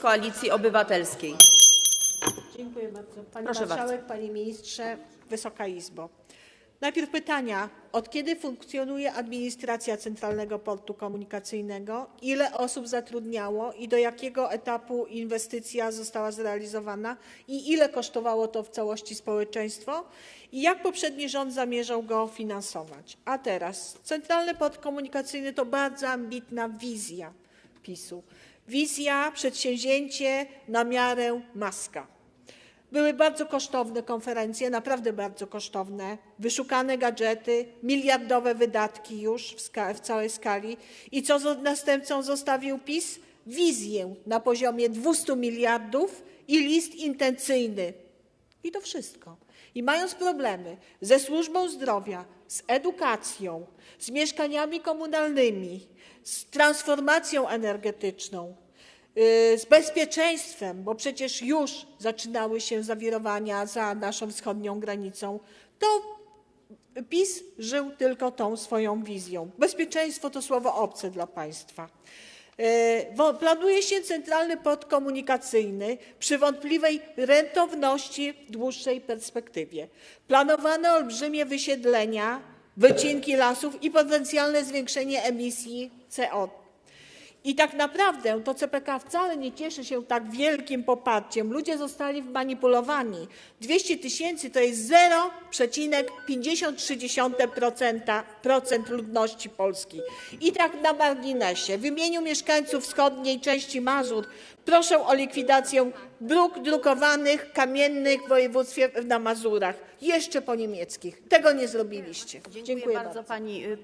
Koalicji Obywatelskiej. Dziękuję bardzo. Pani Proszę Marszałek, Panie Ministrze, Wysoka Izbo. Najpierw pytania. Od kiedy funkcjonuje administracja Centralnego Portu Komunikacyjnego? Ile osób zatrudniało i do jakiego etapu inwestycja została zrealizowana? I ile kosztowało to w całości społeczeństwo? I jak poprzedni rząd zamierzał go finansować? A teraz, Centralny Port Komunikacyjny to bardzo ambitna wizja PiSu. Wizja, przedsięwzięcie na miarę maska. Były bardzo kosztowne konferencje, naprawdę bardzo kosztowne, wyszukane gadżety, miliardowe wydatki już w, w całej skali. I co zo- następcą zostawił PiS? Wizję na poziomie 200 miliardów i list intencyjny. I to wszystko. I mając problemy ze służbą zdrowia, z edukacją, z mieszkaniami komunalnymi, z transformacją energetyczną, y, z bezpieczeństwem, bo przecież już zaczynały się zawirowania za naszą wschodnią granicą, to PiS żył tylko tą swoją wizją. Bezpieczeństwo to słowo obce dla państwa. E, Planuje się centralny port komunikacyjny przy wątpliwej rentowności w dłuższej perspektywie. Planowane olbrzymie wysiedlenia, wycinki lasów i potencjalne zwiększenie emisji CO. I tak naprawdę to CPK wcale nie cieszy się tak wielkim poparciem. Ludzie zostali manipulowani. 200 tysięcy to jest 0,53% procent ludności Polski. I tak na marginesie. W imieniu mieszkańców wschodniej części Mazur proszę o likwidację dróg drukowanych, kamiennych w województwie na Mazurach. Jeszcze po niemieckich. Tego nie zrobiliście. Dziękuję, bardzo pani y.